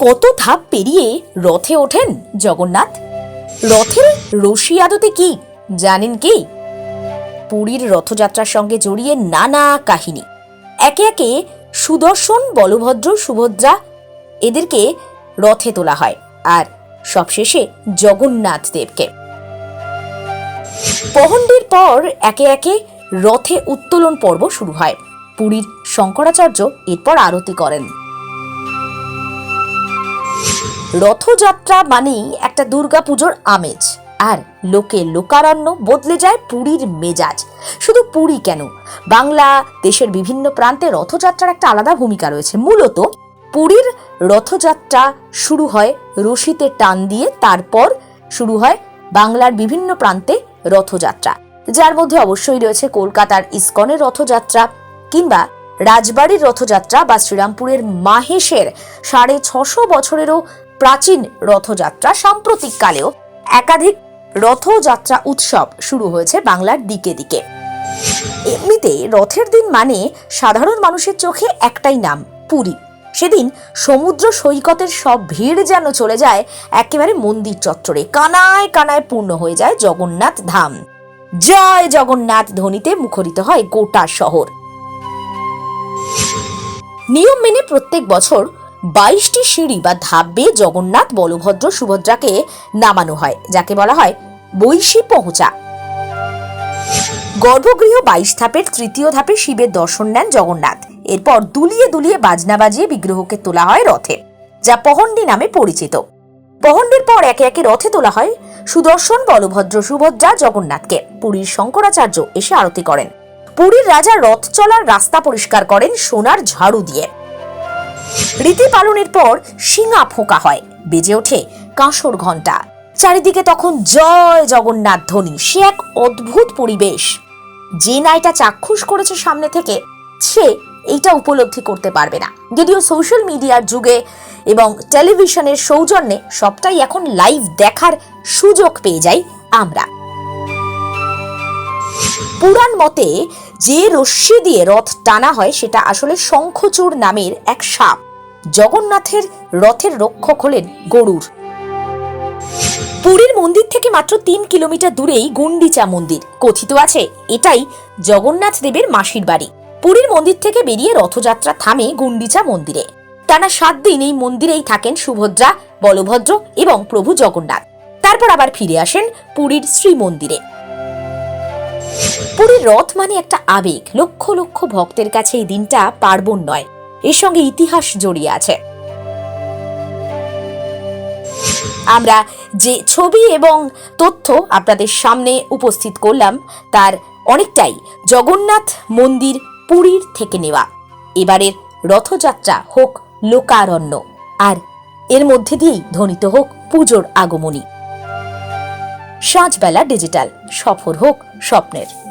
কত ধাপ পেরিয়ে রথে ওঠেন জগন্নাথ? রথের রশি আদতে কি? জানেন কি? পুরীর রথযাত্রার সঙ্গে জড়িয়ে নানা কাহিনী। একে একে সুদর্শন, বলভদ্র, সুভদ্রা এদেরকে রথে তোলা হয় আর সবশেষে জগন্নাথ দেবকে। পহণ্ডের পর একে একে রথে উত্তোলন পর্ব শুরু হয়। পুরীর শঙ্করাচার্য এরপর আরতি করেন। রথযাত্রা মানেই একটা দুর্গাপুজোর আমেজ। আর লোকে লোকারণ্য বদলে যায় পুরীর মেজাজ। শুধু পুরী কেন? বাংলা, দেশের বিভিন্ন প্রান্তে রথযাত্রার একটা আলাদা ভূমিকা রয়েছে। মূলত পুরীর রথযাত্রা শুরু হয় রশিতে টান দিয়ে, তারপর শুরু হয় বাংলার বিভিন্ন প্রান্তে রথযাত্রা। যার মধ্যে অবশ্যই রয়েছে কলকাতার ইস্কনের রথযাত্রা কিংবা রাজবাড়ির রথযাত্রা বা শ্রীরামপুরের মাহেশের সাড়ে ছশো বছরেরও প্রাচীন রথযাত্রা সাম্প্রতিক কালেও একাধিক রথযাত্রা উৎসব শুরু হয়েছে বাংলার দিকে দিকে। এমনিতে রথের দিন মানে সাধারণ মানুষের চোখে একটাই নাম, পুরী। সেদিন সমুদ্র সৈকতের সব ভিড় যেন চলে যায় একেবারে মন্দির চত্বরে, কানায় কানায় পূর্ণ হয়ে যায় জগন্নাথ ধাম। জয় জগন্নাথ ধ্বনিতে মুখরিত হয় গোটা শহর। নিয়ম মেনে প্রত্যেক বছর বাইশটি সিঁড়ি বা ধাপ বেয়ে জগন্নাথ, বলভদ্র, সুভদ্রাকে নামানো হয়, যাকে বলা হয় বৈশী পৌঁছা গর্ভগৃহ বাইশ ধাপের তৃতীয় ধাপে শিবের দর্শন নেন জগন্নাথ। এরপর দুলিয়ে দুলিয়ে বাজনা বাজিয়ে বিগ্রহকে তোলা হয় রথে, যা পহণ্ডি নামে পরিচিত। পহণ্ডের পর একে একে রথে তোলা হয় সুদর্শন, বলভদ্র, সুভদ্রা, জগন্নাথকে। পুরীর শঙ্করাচার্য এসে আরতি করেন। পুরীর রাজা রথ চলার রাস্তা পরিষ্কার করেন সোনার ঝাড়ু দিয়ে। রীতি পালনের পর শিঙা ফোঁকা হয়, বেজে ওঠে কাঁসর ঘণ্টা। চারিদিকে তখন জয় জগন্নাথ ধ্বনি, সে এক অদ্ভুত পরিবেশ। যে নাইটা চাক্ষুষ করেছে সামনে থেকে, সে এইটা উপলব্ধি করতে পারবে না। যদিও সোশ্যাল মিডিয়ার যুগে এবং টেলিভিশনের সৌজন্যে সবটাই এখন লাইভ দেখার সুযোগ পেয়ে যাই আমরা। পুরাণ মতে যে রশ্মি দিয়ে রথ টানা হয়, সেটা আসলে শঙ্খচূড় নামের এক সাপ। জগন্নাথের রথের রক্ষক হলেন গরুর। পুরীর মন্দির থেকে মাত্র তিন কিলোমিটার দূরেই গুন্ডিচা মন্দির। কথিত আছে, এটাই জগন্নাথ দেবের মাসির বাড়ি। পুরীর মন্দির থেকে বেরিয়ে রথযাত্রা থামে গুন্ডিচা মন্দিরে। টানা সাত দিন এই মন্দিরেই থাকেন সুভদ্রা, বলভদ্র এবং প্রভু জগন্নাথ। তারপর আবার ফিরে আসেন পুরীর শ্রীমন্দিরে পুরীর রথ মানে একটা আবেগ। লক্ষ লক্ষ ভক্তের কাছে এই দিনটা পার্বণ নয়। এর সঙ্গে ইতিহাস জড়িয়ে আছে। আমরা যে ছবি এবং তথ্য আপনাদের সামনে উপস্থিত করলাম, তার অনেকটাই জগন্নাথ মন্দির পুরীর থেকে নেওয়া। এবারের রথযাত্রা হোক লোকারণ্য, আর এর মধ্যে দিয়েই ধ্বনিত হোক পুজোর আগমনী। সাঁঝবেলা ডিজিটাল সফর হোক স্বপ্নের।